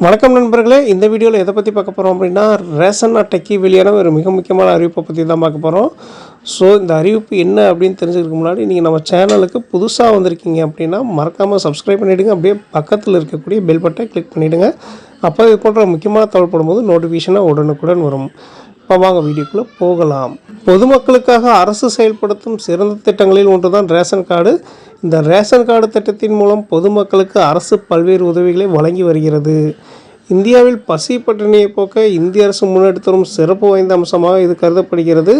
வணக்கம் நண்பர்களே இந்த வீடியோவில் எதை பற்றி பார்க்க போகிறோம் அப்படின்னா ரேஷன் அட்டைக்கு வெளியான ஒரு மிக முக்கியமான அறிவிப்பை பற்றி தான் பார்க்க போகிறோம் ஸோ இந்த அறிவிப்பு என்ன அப்படின்னு தெரிஞ்சுக்கிறதுக்கு முன்னாடி நீங்கள் நம்ம சேனலுக்கு புதுசாக வந்திருக்கீங்க அப்படின்னா மறக்காமல் சப்ஸ்கிரைப் பண்ணிவிடுங்க அப்படியே பக்கத்தில் இருக்கக்கூடிய பெல் பட்டை கிளிக் பண்ணிவிடுங்க அப்போ இது போன்ற முக்கியமான தகவல் போடும்போது நோட்டிஃபிகேஷனாக உடனுக்குடன் வரும். இப்போ வாங்க வீடியோக்குள்ளே போகலாம். பொதுமக்களுக்காக அரசு செயல்படுத்தும் சிறந்த திட்டங்களில் ஒன்று தான் ரேஷன் கார்டு. இந்த ரேஷன் கார்டு திட்டத்தின் மூலம் பொதுமக்களுக்கு அரசு பல்வேறு உதவிகளை வழங்கி வருகிறது. இந்தியாவில் பசி பட்டினியை போக்க இந்திய அரசு முன்னெடுத்து வரும் சிறப்பு வாய்ந்த அம்சமாக இது கருதப்படுகிறது.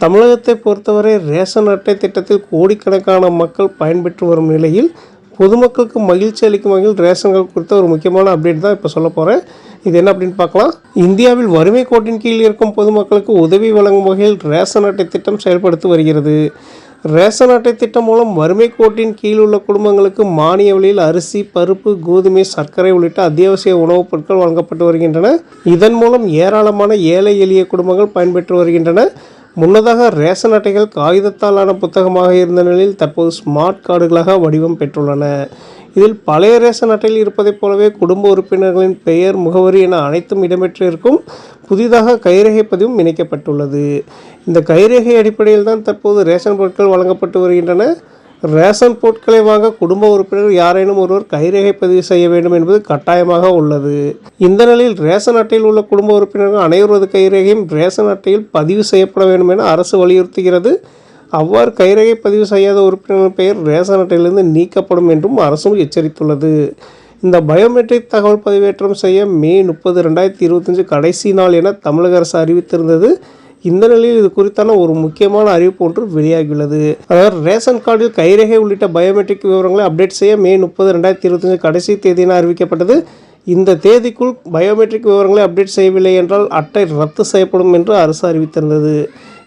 தமிழகத்தை பொறுத்தவரை ரேஷன் அட்டை திட்டத்தில் கோடிக்கணக்கான மக்கள் பயன்பெற்று வரும் நிலையில் பொதுமக்களுக்கு மகிழ்ச்சி அளிக்கும் வகையில் ரேஷன் கார்டு குறித்த ஒரு முக்கியமான அப்டேட் தான் இப்போ சொல்ல போகிறேன் இது என்ன அப்படின்னு பார்க்கலாம். இந்தியாவில் வறுமை கோட்டின் கீழ் இருக்கும் பொதுமக்களுக்கு உதவி வழங்கும் வகையில் ரேஷன் அட்டை திட்டம் செயல்படுத்தி வருகிறது. ரேஷன் அட்டை திட்டம் மூலம் வறுமை கோட்டின் கீழ் உள்ள குடும்பங்களுக்கு மானிய விலையில் அரிசி பருப்பு கோதுமை சர்க்கரை உள்ளிட்ட அத்தியாவசிய உணவுப் பொருட்கள் வழங்கப்பட்டு வருகின்றன. இதன் மூலம் ஏராளமான ஏழை எளிய குடும்பங்கள் பயன்பெற்று வருகின்றன. முன்னதாக ரேஷன் அட்டைகள் காகிதத்தாலான புத்தகமாக இருந்த நிலையில் தற்போது ஸ்மார்ட் கார்டுகளாக வடிவம் பெற்றுள்ளன. இதில் பழைய ரேஷன் அட்டையில் இருப்பதைப் போலவே குடும்ப உறுப்பினர்களின் பெயர் முகவரி என அனைத்தும் இடம்பெற்றிருக்கும் புதிதாக கைரேகை பதிவும் இணைக்கப்பட்டுள்ளது. இந்த கைரேகை அடிப்படையில் தான் தற்போது ரேஷன் பொருட்கள் வழங்கப்பட்டு வருகின்றன. ரேஷன் பொருட்களை வாங்க குடும்ப உறுப்பினர் யாரேனும் ஒருவர் கைரேகை பதிவு செய்ய வேண்டும் என்பது கட்டாயமாக உள்ளது. இந்த நிலையில் ரேஷன் அட்டையில் உள்ள குடும்ப உறுப்பினர்கள் அனைவரது கைரேகையும் ரேஷன் அட்டையில் பதிவு செய்யப்பட வேண்டும் என அரசு வலியுறுத்துகிறது. அவ்வாறு கைரேகை பதிவு செய்யாத உறுப்பினரின் பெயர் ரேஷன் அட்டையிலிருந்து நீக்கப்படும் என்றும் அரசும் எச்சரித்துள்ளது. இந்த பயோமெட்ரிக் தகவல் பதிவேற்றம் செய்ய மே முப்பது ரெண்டாயிரத்தி இருபத்தஞ்சு கடைசி நாள் என தமிழக அரசு அறிவித்திருந்தது. இந்த நிலையில் இது குறித்தான ஒரு முக்கியமான அறிவிப்பு ஒன்று வெளியாகியுள்ளது. அதாவது ரேஷன் கார்டில் கைரேகை உள்ளிட்ட பயோமெட்ரிக் விவரங்களை அப்டேட் செய்ய மே முப்பது ரெண்டாயிரத்தி இருபத்தஞ்சு கடைசி தேதி என அறிவிக்கப்பட்டது. இந்த தேதிக்குள் பயோமெட்ரிக் விவரங்களை அப்டேட் செய்யவில்லை என்றால் அட்டை ரத்து செய்யப்படும் என்று அரசு அறிவித்திருந்தது.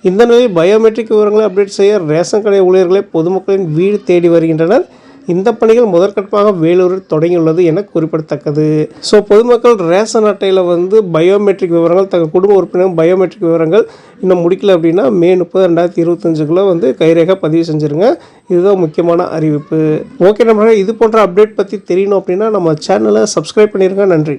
இந்த நிலையில் பயோமெட்ரிக் விவரங்களை அப்டேட் செய்ய ரேஷன் கடை ஊழியர்களை பொதுமக்களின் வீடு தேடி வருகின்றனர். இந்த பணிகள் முதற்கட்டமாக வேலூரில் தொடங்கியுள்ளது என குறிப்பிடத்தக்கது. ஸோ பொதுமக்கள் ரேஷன் அட்டையில் வந்து பயோமெட்ரிக் விவரங்கள் தங்கள் குடும்ப உறுப்பினர் பயோமெட்ரிக் விவரங்கள் இன்னும் முடிக்கல அப்படின்னா மே முப்பது ரெண்டாயிரத்தி இருபத்தஞ்சுக்குள்ளே வந்து கைரேகா பதிவு செஞ்சுருங்க. இதுதான் முக்கியமான அறிவிப்பு. ஓகே நம்ம இது போன்ற அப்டேட் பற்றி தெரியணும் அப்படின்னா நம்ம சேனலை சப்ஸ்கிரைப் பண்ணிடுங்க நன்றி.